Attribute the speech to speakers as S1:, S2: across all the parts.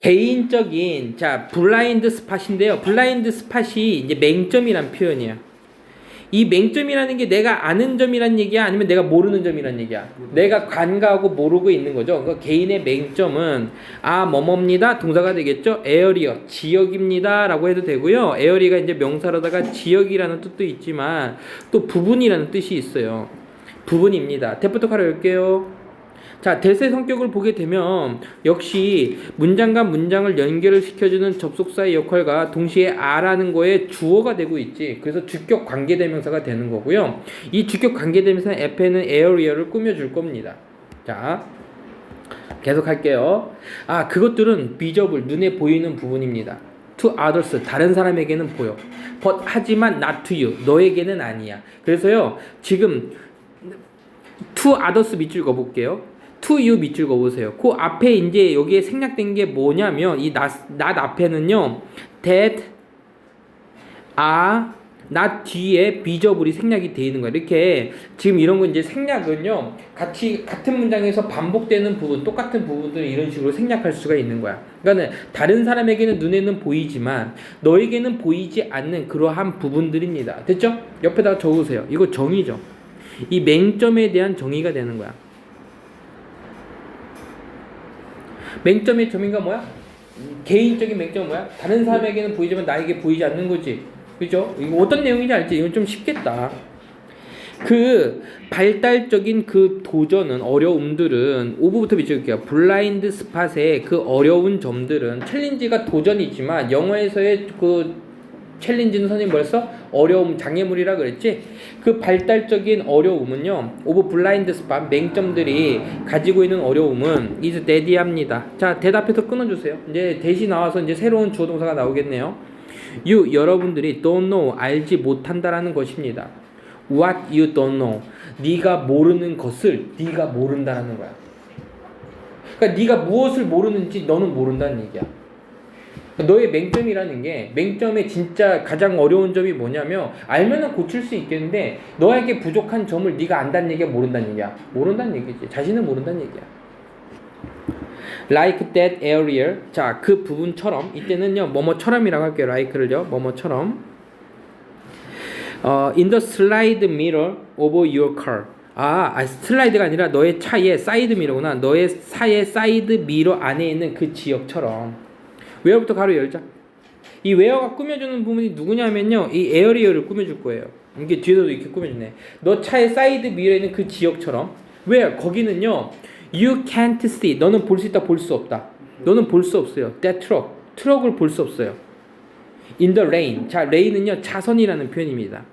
S1: 개인적인 자 블라인드 스팟인데요. 블라인드 스팟이 이제 맹점이란 표현이야. 이 맹점이라는 게 내가 아는 점이란 얘기야, 아니면 내가 모르는 점이란 얘기야. 내가 간과하고 모르고 있는 거죠. 그 개인의 맹점은 아 뭐뭐입니다. 동사가 되겠죠. 에어리어 지역입니다라고 해도 되고요. 에어리가 이제 명사로다가 지역이라는 뜻도 있지만 또 부분이라는 뜻이 있어요. 부분입니다. 대부터 가려볼게요. 자, 대세 성격을 보게 되면 역시 문장과 문장을 연결을 시켜주는 접속사의 역할과 동시에 아라는 거에 주어가 되고 있지. 그래서 주격 관계대명사가 되는 거고요. 이 주격 관계대명사 앞에는 에어리어를 꾸며줄 겁니다. 자, 계속 할게요. 아, 그것들은 비저블, 눈에 보이는 부분입니다. to others, 다른 사람에게는 보여. but 하지만 not to you, 너에게는 아니야. 그래서요, 지금 to others 밑줄 그어볼게요. You 밑줄 그어보세요. 그 앞에 이제 여기에 생략된 게 뭐냐면 이 not, not 앞에는요. that are not 뒤에 비저블이 생략이 되어 있는 거예요. 이렇게 지금 이런 거 이제 생략은요. 같이 같은 문장에서 반복되는 부분, 똑같은 부분들을 이런 식으로 생략할 수가 있는 거야. 그러니까 다른 사람에게는 눈에는 보이지만 너에게는 보이지 않는 그러한 부분들입니다. 됐죠? 옆에다가 적으세요. 이거 정의죠. 이 맹점에 대한 정의가 되는 거야. 맹점의 점인가 뭐야? 개인적인 맹점 뭐야? 다른 사람에게는 보이지만 나에게 보이지 않는 거지. 그죠? 이거 어떤 내용인지 알지? 이건 좀 쉽겠다. 그 발달적인 그 도전은 어려움들은 5부부터 비춰볼게요. 블라인드 스팟의 그 어려운 점들은 챌린지가 도전이지만 영어에서의 그 챌린지는 선생님 뭐랬어? 어려움 장애물이라 그랬지? 그 발달적인 어려움은요. 오브 블라인드 스팟 맹점들이 가지고 있는 어려움은 is deady합니다. 자 대답해서 끊어주세요. 이제 대시 나와서 이제 새로운 주어 동사가 나오겠네요. you 여러분들이 don't know 알지 못한다라는 것입니다. what you don't know 네가 모르는 것을 네가 모른다라는 거야. 그러니까 네가 무엇을 모르는지 너는 모른다는 얘기야. 너의 맹점이라는 게 맹점의 진짜 가장 어려운 점이 뭐냐면 알면은 고칠 수 있겠는데 너에게 부족한 점을 네가 안다는 얘기야 모른다는 얘기야. 모른다는 얘기지. 자신을 모른다는 얘기야. Like that area 자 그 부분처럼. 이때는요 뭐뭐처럼이라고 할게요. like를요 뭐뭐처럼. 어, in the slide mirror of your car. 아, 아 슬라이드가 아니라 너의 차의 사이드 미러구나. 너의 차의 사이드 미러 안에 있는 그 지역처럼 웨어부터 가로 열자. 이 웨어가 꾸며주는 부분이 누구냐면요. 이 에어리어를 꾸며줄 거예요. 이게 뒤에서도 이렇게 꾸며주네. 너 차의 사이드 미러에 있는 그 지역처럼. 왜? 거기는요. You can't see. 너는 볼 수 있다, 볼 수 없다. 너는 볼 수 없어요. That truck. 트럭을 볼 수 없어요. In the rain. 자, 레인은요. 차선이라는 표현입니다.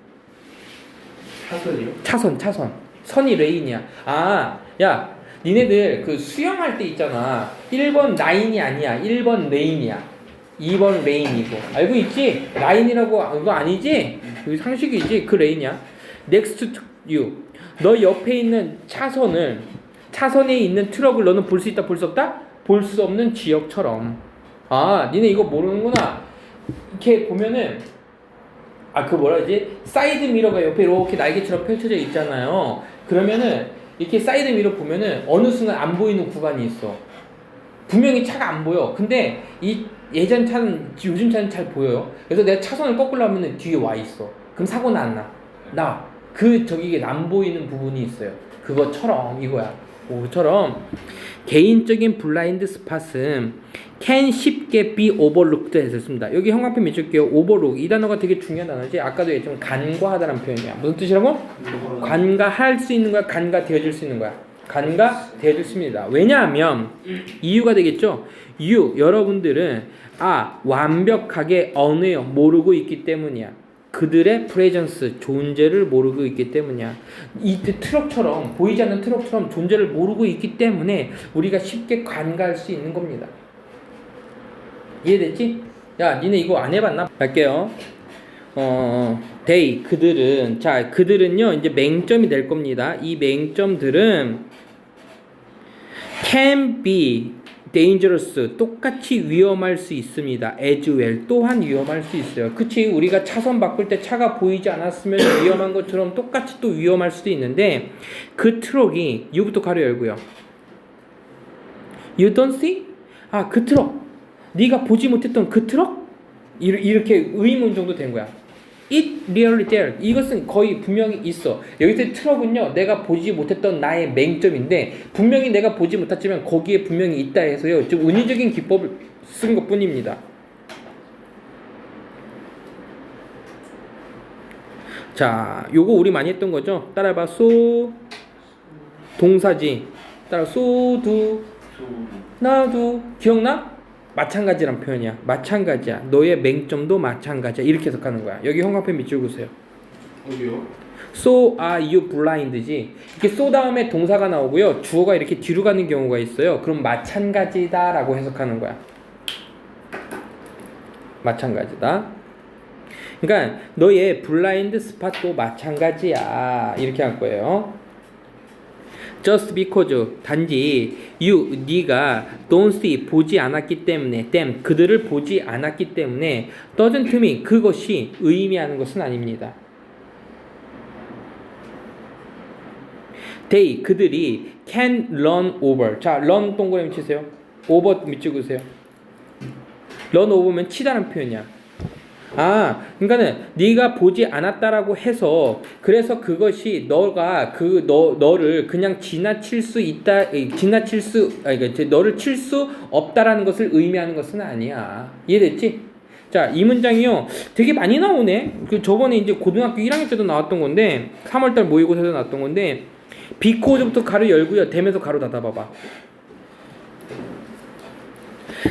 S2: 차선이요?
S1: 차선, 차선. 선이 레인이야. 아, 야, 니네들 그 수영할 때 있잖아. 1번 라인이 아니야. 1번 레인이야. 2번 레인이고. 알고 있지? 라인이라고 그거 아니지? 그 상식이지? 그 레인이야. Next to you. 너 옆에 있는 차선을 차선에 있는 트럭을 너는 볼 수 있다, 볼 수 없다? 볼 수 없는 지역처럼. 아, 니네 이거 모르는구나. 이렇게 보면은 아, 그 뭐라 하지? 사이드 미러가 옆에 이렇게 날개처럼 펼쳐져 있잖아요. 그러면은 이렇게 사이드 미러 보면은 어느 순간 안 보이는 구간이 있어. 분명히 차가 안 보여. 근데 이 예전 차는 요즘 차는 잘 보여요. 그래서 내가 차선을 거꾸려면은 뒤에 와 있어. 그럼 사고는 안 나. 나. 그 저기 안 보이는 부분이 있어요. 그것처럼 이거야. 그처럼 개인적인 블라인드 스팟은 can 쉽게 be overlooked 했습니다. 여기 형광펜 밑줄게요. overlook 이 단어가 되게 중요한 단어지. 아까도 얘기했지만 간과하다는 표현이야. 무슨 뜻이라고? 간과할 수 있는 거야. 간과 되어질 수 있는 거야. 간과 되어질 수 있습니다. 왜냐하면 이유가 되겠죠. you 여러분들은 아 완벽하게 언어요 모르고 있기 때문이야. 그들의 프레전스 존재를 모르고 있기 때문이야. 이 트럭처럼 보이지 않는 트럭처럼 존재를 모르고 있기 때문에 우리가 쉽게 간과할 수 있는 겁니다. 이해됐지? 야, 니네 이거 안 해봤나? 갈게요. 어, they 그들은 자 그들은요 이제 맹점이 될 겁니다. 이 맹점들은 can be dangerous 똑같이 위험할 수 있습니다. as well 또한 위험할 수 있어요. 그치 우리가 차선 바꿀 때 차가 보이지 않았으면 위험한 것처럼 똑같이 또 위험할 수도 있는데 그 트럭이 you부터 가로 열고요. You don't see? 아 그 트럭 네가 보지 못했던 그 트럭? 이렇게 의문 정도 된 거야. It really there. 이것은 거의 분명히 있어. 여기서 트럭은요, 내가 보지 못했던 나의 맹점인데, 분명히 내가 보지 못했지만 거기에 분명히 있다 해서요, 좀 은유적인 기법을 쓴 것 뿐입니다. 자, 요거 우리 많이 했던 거죠? 따라봐, 소, 동사지. 따라, 소두, 나도 기억나? 마찬가지란 표현이야. 마찬가지야. 너의 맹점도 마찬가지야. 이렇게 해석하는 거야. 여기 형광펜 밑줄 그으세요.
S2: 어디요?
S1: So are you blind지? 이렇게 so 다음에 동사가 나오고요. 주어가 이렇게 뒤로 가는 경우가 있어요. 그럼 마찬가지다 라고 해석하는 거야. 마찬가지다. 그러니까 너의 블라인드 스팟도 마찬가지야. 이렇게 할 거예요. Just because 단지 you 네가 don't see 보지 않았기 때문에 them 그들을 보지 않았기 때문에 doesn't mean 그것이 의미하는 것은 아닙니다. They 그들이 can run over 자 run 동그라미 치세요. over 밑줄 그으세요. run over면 치다는 표현이야. 아, 그러니까는 네가 보지 않았다라고 해서 그래서 그것이 너가 그 너 너를 그냥 지나칠 수 있다, 에, 지나칠 수, 아, 그러니까 너를 칠 수 없다라는 것을 의미하는 것은 아니야. 이해됐지? 자, 이 문장이요, 되게 많이 나오네. 그 저번에 이제 고등학교 1학년 때도 나왔던 건데, 3월 달 모의고사에서 나왔던 건데, 비코즈부터 가로 열고요, 되면서 가로 닫아 봐 봐.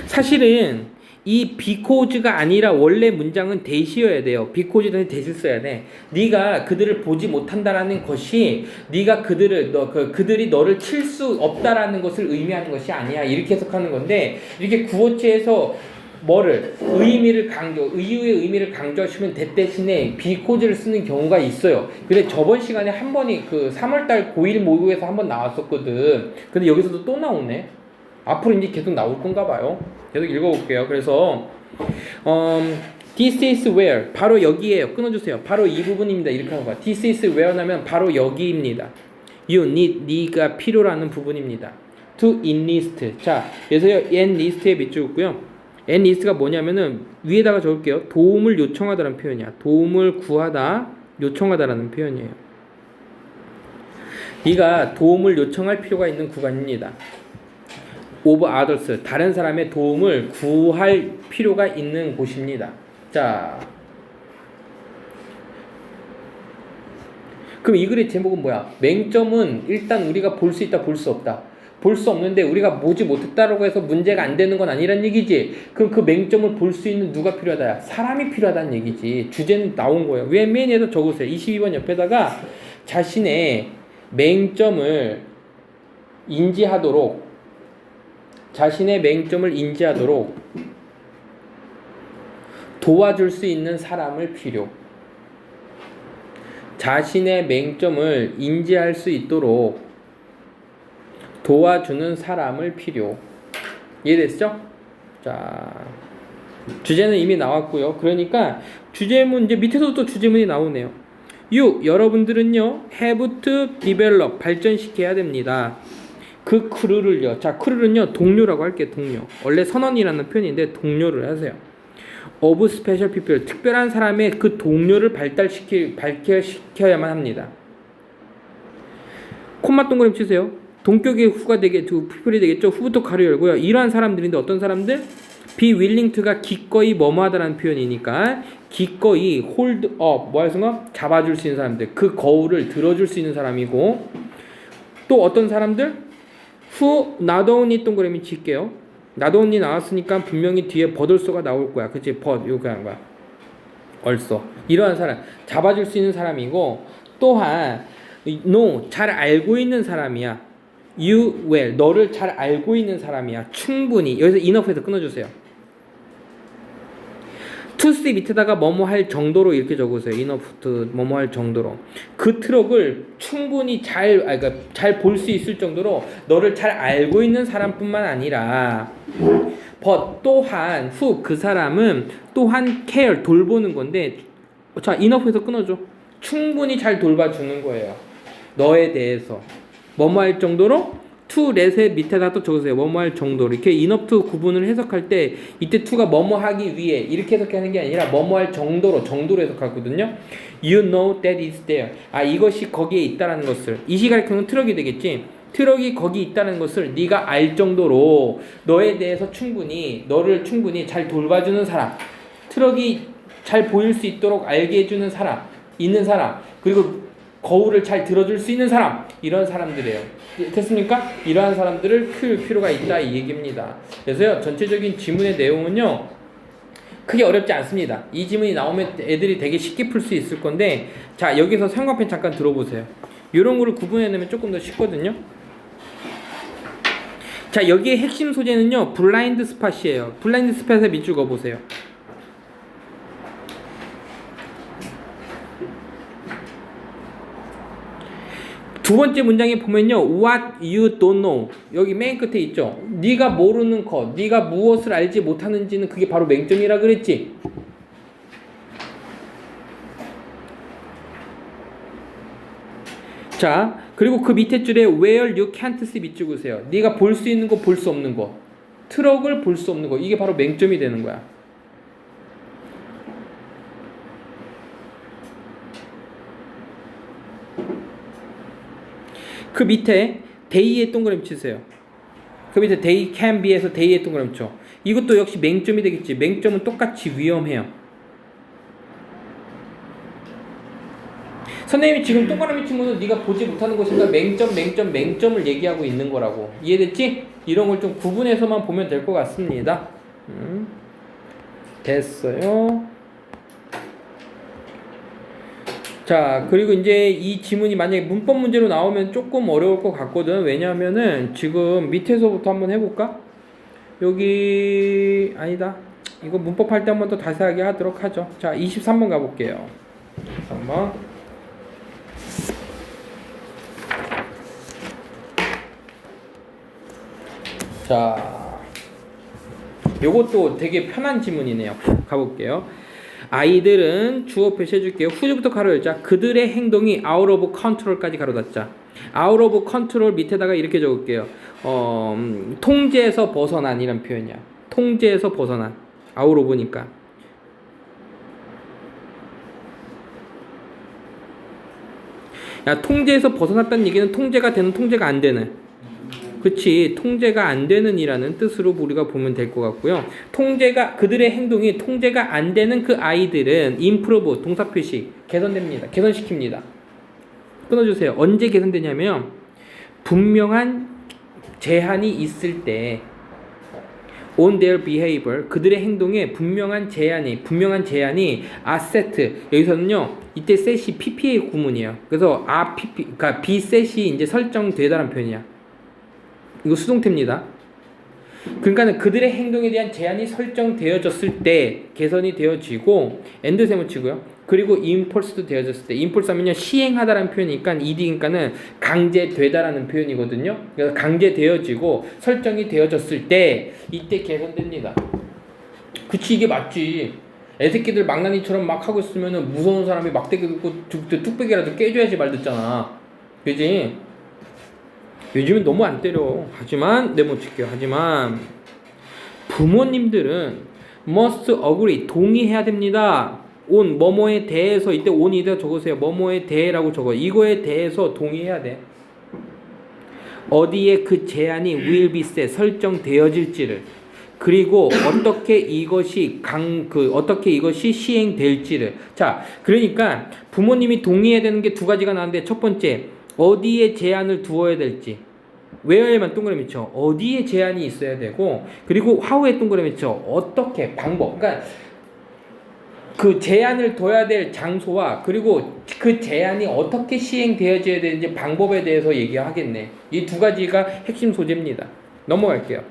S1: 사실은 이 비코즈가 아니라 원래 문장은 대시여야 돼요. 비코즈는 대시 써야 돼. 네가 그들을 보지 못한다라는 것이 네가 그들을 너 그 그들이 너를 칠 수 없다라는 것을 의미하는 것이 아니야. 이렇게 해석하는 건데 이렇게 구어체에서 뭐를 의미를 강조 의유의 의미를 강조하시면 대 대신에 비코즈를 쓰는 경우가 있어요. 근데 저번 시간에 한 번이 그 3월달 고1 모의고에서 한 번 나왔었거든. 근데 여기서도 또 나오네. 앞으로 이제 계속 나올 건가 봐요. 계속 읽어볼게요. 그래서 음, this is where 바로 여기에요. 끊어주세요. 바로 이 부분입니다. 이렇게 하는 거야. this is where 나면 바로 여기입니다. you need 네가 필요라는 부분입니다. to enlist 자 그래서요 enlist에 밑줄 긋고요. enlist가 뭐냐면은 위에다가 적을게요. 도움을 요청하다라는 표현이야. 도움을 구하다 요청하다라는 표현이에요. 네가 도움을 요청할 필요가 있는 구간입니다. Of others 다른 사람의 도움을 구할 필요가 있는 곳입니다. 자, 그럼 이 글의 제목은 뭐야? 맹점은 일단 우리가 볼 수 있다, 볼 수 없다. 볼 수 없는데 우리가 보지 못했다라고 해서 문제가 안 되는 건 아니란 얘기지. 그럼 그 맹점을 볼 수 있는 누가 필요하다? 사람이 필요하다는 얘기지. 주제는 나온 거예요. 왜 맨에다 적으세요? 22번 옆에다가 자신의 맹점을 인지하도록 자신의 맹점을 인지하도록 도와줄 수 있는 사람을 필요. 자신의 맹점을 인지할 수 있도록 도와주는 사람을 필요. 이해됐죠? 자, 주제는 이미 나왔고요. 그러니까 주제문 이제 밑에도 또 주제문이 나오네요. 6. 여러분들은요, have to develop 발전시켜야 됩니다. 그 크루를요. 자, 크루는요, 동료라고 할게요, 동료. 원래 선언이라는 표현인데, 동료를 하세요. of special people. 특별한 사람의 그 동료를 발달시키, 발달시켜야만 합니다. 콤마 동그라미 치세요. 동격의 후가 되게, 두 people이 되겠죠? 후부터 가로 열고요. 이러한 사람들인데 어떤 사람들? be willing to가 기꺼이 뭐뭐하다라는 표현이니까 기꺼이 hold up 뭐할 수가 잡아줄 수 있는 사람들 그 거울을 들어줄 수 있는 사람이고 또 어떤 사람들 who not only 동그라미 칠게요. not only 나왔으니까 분명히 뒤에 버들소가 나올 거야. 그치? 벗 요거 한 거야 얼쏘 이러한 사람. 잡아줄 수 있는 사람이고 또한 no 잘 알고 있는 사람이야. you well 너를 잘 알고 있는 사람이야. 충분히. 여기서 enough에서 끊어주세요 투스 밑에다가 뭐뭐 할 정도로 이렇게 적으세요. to 뭐뭐 할 정도로. 그 트럭을 충분히 잘, 아, 그러니까 잘 볼 수 있을 정도로 너를 잘 알고 있는 사람뿐만 아니라, but 또한 후그 사람은 또한 care 돌보는 건데, 자 enough에서 끊어줘. 충분히 잘 돌봐주는 거예요. 너에 대해서 뭐뭐 할 정도로 to let의 밑에다 또 적으세요. 뭐뭐 할 정도. 이렇게 enough to 구분을 해석할 때 이때 to가 뭐뭐 하기 위해 이렇게 해석하는 게 아니라 뭐뭐 할 정도로 정도로 해석하거든요. You know that is there. 아 이것이 거기에 있다라는 것을 이 시가리키는 트럭이 되겠지. 트럭이 거기 있다는 것을 네가 알 정도로 너에 대해서 충분히 너를 충분히 잘 돌봐주는 사람. 트럭이 잘 보일 수 있도록 알게 해주는 사람, 있는 사람, 그리고 거울을 잘 들어줄 수 있는 사람, 이런 사람들이에요. 됐습니까? 이러한 사람들을 키울 필요가 있다 이 얘기입니다. 그래서요 전체적인 지문의 내용은요 크게 어렵지 않습니다. 이 지문이 나오면 애들이 되게 쉽게 풀 수 있을 건데 자 여기서 상관편 잠깐 들어보세요. 이런 거를 구분해내면 조금 더 쉽거든요. 자 여기에 핵심 소재는요 블라인드 스팟이에요. 블라인드 스팟에 밑줄 그어보세요. 두 번째 문장에 보면요. What you don't know. 여기 맨 끝에 있죠. 네가 모르는 것, 네가 무엇을 알지 못하는지는 그게 바로 맹점이라 그랬지. 자, 그리고 그 밑에 줄에 where you can't see 밑줄 그으세요. 네가 볼 수 있는 거, 볼 수 없는 거. 트럭을 볼 수 없는 거. 이게 바로 맹점이 되는 거야. 그 밑에 day의 동그라미 치세요. 그 밑에 day can be에서 day의 동그라미 쳐. 이것도 역시 맹점이 되겠지. 맹점은 똑같이 위험해요. 선생님이 지금 동그라미 친 거는 네가 보지 못하는 것인가 맹점, 맹점, 맹점을 얘기하고 있는 거라고. 이해됐지? 이런 걸 좀 구분해서만 보면 될 것 같습니다. 음. 됐어요. 자, 그리고 이제 이 지문이 만약에 문법 문제로 나오면 조금 어려울 것 같거든. 왜냐하면은 지금 밑에서부터 한번 해볼까? 여기, 아니다. 이거 문법 할 때 한 번 더 자세하게 하도록 하죠. 자, 23번 가볼게요. 23번. 자, 요것도 되게 편한 지문이네요. 가볼게요. 아이들은 주어 표시해 줄게요. 후즈부터 가로 열자. 그들의 행동이 out of control까지 가로 닫자. out of control 밑에다가 이렇게 적을게요. 어, 음, 통제에서 벗어난 이런 표현이야. 통제에서 벗어난. out of니까. 야, 통제에서 벗어났다는 얘기는 통제가 되는 통제가 안 되는. 그치 통제가 안 되는 이라는 뜻으로 우리가 보면 될 것 같고요. 통제가 그들의 행동이 통제가 안 되는 그 아이들은 improve 동사 표시 개선됩니다. 개선시킵니다. 끊어주세요. 언제 개선되냐면 분명한 제한이 있을 때 on their behavior 그들의 행동에 분명한 제한이 분명한 제한이 asset. 여기서는요 이때 set이 PPA 구문이에요. 그래서 a PP 그러니까 B set이 이제 설정되다는 표현이야 이거 수동태입니다. 그러니까는 그들의 행동에 대한 제한이 설정되어졌을 때 개선이 되어지고 엔드세모 치고요. 그리고 임펄스도 되어졌을 때 임펄스 하면요 시행하다라는 표현이니까 이디니까는 강제되다라는 표현이거든요. 그래서 강제되어지고 설정이 되어졌을 때 이때 개선됩니다. 그치 이게 맞지. 애새끼들 망나니처럼 막 하고 있으면은 무서운 사람이 막대기 들고 뚝배기라도 깨줘야지 말 듣잖아. 그지? 요즘은 너무 안 때려. 하지만 네모 칠게요. 하지만 부모님들은 must agree 동의해야 됩니다. on 뭐뭐에 대해서 이때 on이다 적으세요. 뭐뭐에 대해라고 적어. 이거에 대해서 동의해야 돼. 어디에 그 제한이 will be set 설정되어질지를 그리고 어떻게 이것이 강 그 어떻게 이것이 시행될지를 자 그러니까 부모님이 동의해야 되는 게 두 가지가 나왔는데 첫 번째 어디에 제한을 두어야 될지. where에만 동그라미 쳐. 어디에 제한이 있어야 되고 그리고 how에 동그라미 쳐. 어떻게 방법. 그러니까 그 제한을 둬야 될 장소와 그리고 그 제한이 어떻게 시행되어져야 되는지 방법에 대해서 얘기하겠네. 이 두 가지가 핵심 소재입니다. 넘어갈게요.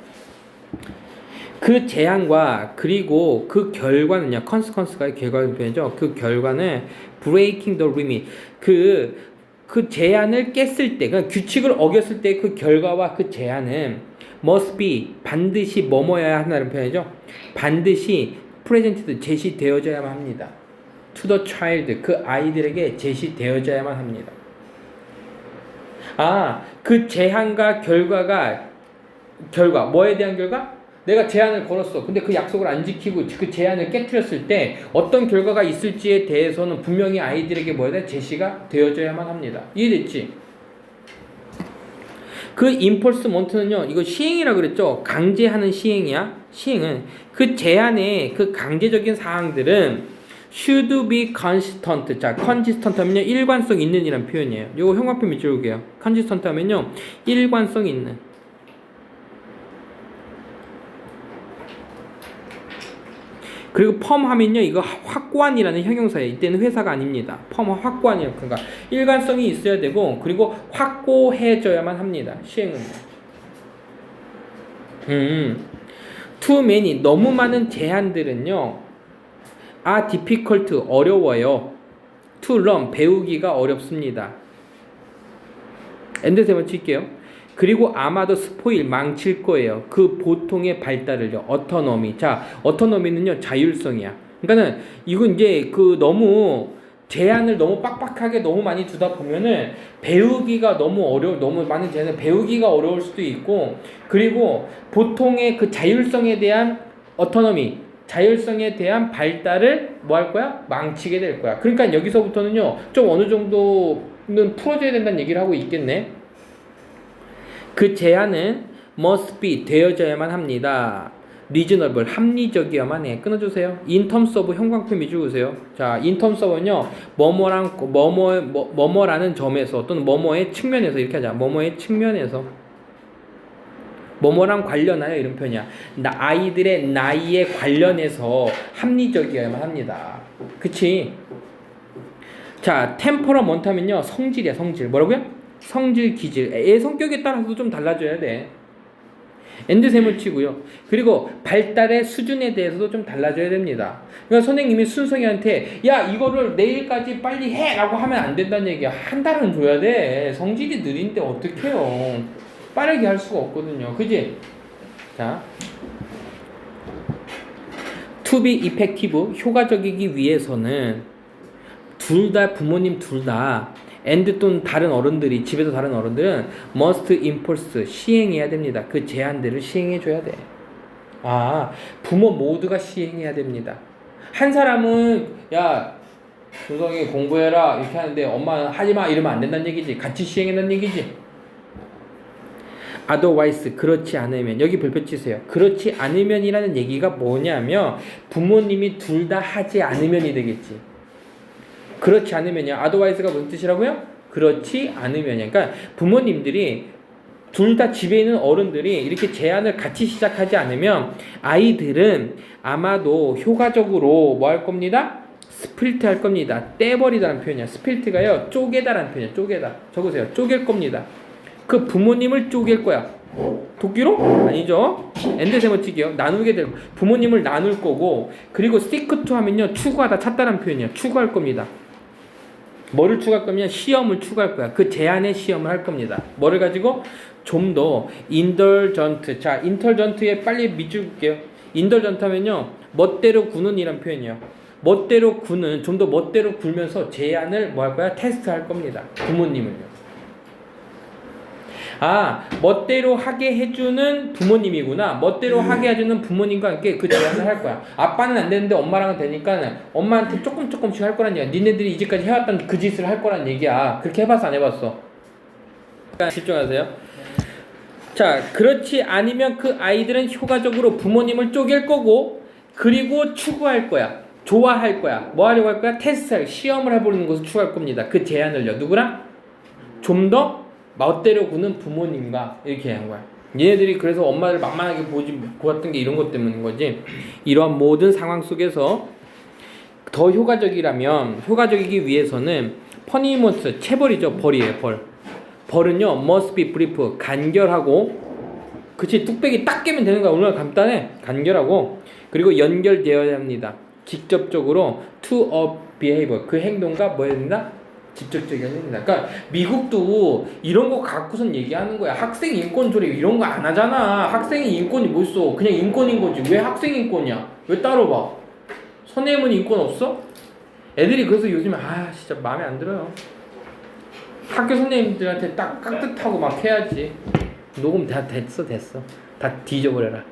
S1: 그 제한과 그리고 그 결과는요. 컨스컨스가 결과의 표현이죠. 그 결과는 breaking the limit. 그 그 제한을 깼을 때, 그러니까 규칙을 어겼을 때 그 결과와 그 제한은 must be 반드시 뭐뭐여야 한다는 표현이죠. 반드시 presented 제시되어져야만 합니다. to the child 그 아이들에게 제시되어져야만 합니다. 아, 그 제한과 결과가 결과 뭐에 대한 결과? 내가 제한을 걸었어. 근데 그 약속을 안 지키고 그 제한을 깨뜨렸을 때 어떤 결과가 있을지에 대해서는 분명히 아이들에게 뭐야 돼? 제시가 되어져야만 합니다. 이해됐지? 그 임펄스 몬트는요, 이거 시행이라 그랬죠? 강제하는 시행이야. 시행은 그 제한의 그 강제적인 사항들은 should be consistent. 자, consistent 하면요, 일관성 있는 이란 표현이에요. 요거 형광펜 밑줄 볼게요. consistent 하면요, 일관성 있는. 그리고 펌 하면요 이거 확고한이라는 형용사예요. 이때는 회사가 아닙니다. 펌 확고한이요. 그러니까 일관성이 있어야 되고 그리고 확고해져야만 합니다. 시행은. 음. too many 너무 많은 제한들은요. are difficult 어려워요. to 배우기가 어렵습니다. 엔드 세번 칠게요. 그리고 아마도 스포일 망칠 거예요. 그 보통의 발달을요. 어터너미. 자, 어터너미는요 자율성이야. 그러니까는 이건 이제 그 너무 제한을 너무 빡빡하게 너무 많이 두다 보면은 배우기가 너무 어려 너무 많은 제한을 배우기가 어려울 수도 있고 그리고 보통의 그 자율성에 대한 어터너미 자율성에 대한 발달을 뭐 할 거야? 망치게 될 거야. 그러니까 여기서부터는요 좀 어느 정도는 풀어줘야 된다는 얘기를 하고 있겠네. 그 제한은 must be 되어져야만 합니다. reasonable 합리적이어야만 해. 끊어주세요. in terms of 형광펜 미주세요. 자, in terms of는요 뭐뭐랑 뭐뭐 뭐- 뭐뭐라는 점에서 또는 뭐뭐의 측면에서 이렇게 하자. 뭐뭐의 측면에서 뭐뭐랑 관련하여 이런 표현이야. 나, 아이들의 나이에 관련해서 합리적이어야만 합니다. 그치? 자, 템퍼러먼트 하면요 성질이야 성질. 뭐라고요? 성질, 기질. 애 성격에 따라서도 좀 달라져야 돼. 엔드 셈을 치고요. 그리고 발달의 수준에 대해서도 좀 달라져야 됩니다. 그러니까 선생님이 순성이한테 야 이거를 내일까지 빨리 해라고 하면 안 된다는 얘기야. 한 달은 줘야 돼. 성질이 느린데 어떡해요. 빠르게 할 수가 없거든요. 그지? 자. to be effective 효과적이기 위해서는 둘 다 부모님 둘다 and 또는 다른 어른들이 집에서 다른 어른들은 must impulse 시행해야 됩니다. 그 제한들을 시행해 줘야 돼. 아 부모 모두가 시행해야 됩니다. 한 사람은 야 조성이 공부해라 이렇게 하는데 엄마는 하지 마 이러면 안 된다는 얘기지. 같이 시행해라는 얘기지. otherwise 그렇지 않으면 여기 별표 치세요. 그렇지 않으면이라는 얘기가 뭐냐면 부모님이 둘 다 하지 않으면이 되겠지. 그렇지 않으면요. otherwise가 무슨 뜻이라고요? 그렇지 않으면요. 그러니까 부모님들이 둘 다 집에 있는 어른들이 이렇게 제안을 같이 시작하지 않으면 아이들은 아마도 효과적으로 뭐 할 겁니다? 스플리트 할 겁니다. 떼버리다는 표현이야. 스플리트가요. 쪼개다라는 표현이야. 쪼개다. 적으세요. 쪼갤 겁니다. 그 부모님을 쪼갤 거야. 도끼로? 아니죠. 엔드세모 치기요. 나누게 될 부모님을 나눌 거고 그리고 to 하면요. 추구하다 찾다라는 표현이야. 추구할 겁니다. 뭐를 추구할 거면 시험을 추구할 거야. 그 제한의 시험을 할 겁니다. 뭐를 가지고 좀더 indulgent. 자, indulgent에 빨리 밑줄게요. indulgent 하면요. 멋대로 구는 이란 표현이에요. 멋대로 구는 좀 더 멋대로 굴면서 제한을 뭐 할 거야? 테스트 할 겁니다. 부모님을요. 아, 멋대로 하게 해주는 부모님이구나. 멋대로 하게 해주는 부모님과 함께 그 제안을 할 거야. 아빠는 안 되는데 엄마랑은 되니까 엄마한테 조금 조금씩 할 거란 얘기야. 니네들이 이제까지 해왔던 그 짓을 할 거란 얘기야. 그렇게 해봤어, 안 해봤어? 그러니까 집중하세요. 자, 그렇지 않으면 그 아이들은 효과적으로 부모님을 쪼갤 거고, 그리고 추구할 거야. 좋아할 거야. 뭐 하려고 할 거야? 테스트할, 시험을 해보는 것을 추구할 겁니다. 그 제안을요. 누구랑? 좀 더 멋대로 구는 부모님과 이렇게 한 거야. 얘네들이 그래서 엄마를 만만하게 보지 보았던 게 이런 것 때문인 거지. 이러한 모든 상황 속에서 더 효과적이라면 효과적이기 위해서는 퍼니먼트 체벌이죠 벌이에요 벌. 벌은요 must be brief 간결하고 그치 뚝배기 딱 깨면 되는 거야 오늘 간단해 간결하고 그리고 연결되어야 합니다. 직접적으로 to a behavior 그 행동과 뭐 해야 된다? 직접적이어야 됩니다. 그러니까 미국도 이런 거 갖고선 얘기하는 거야. 학생 인권 조례 이런 거 안 하잖아. 학생의 인권이 뭐 있어? 그냥 인권인 거지. 왜 학생 인권이야? 왜 따로 봐? 선생님은 인권 없어? 애들이 그래서 요즘에 아 진짜 마음에 안 들어요. 학교 선생님들한테 딱 깍듯하고 막 해야지. 녹음 다 됐어 됐어. 다 뒤져버려라.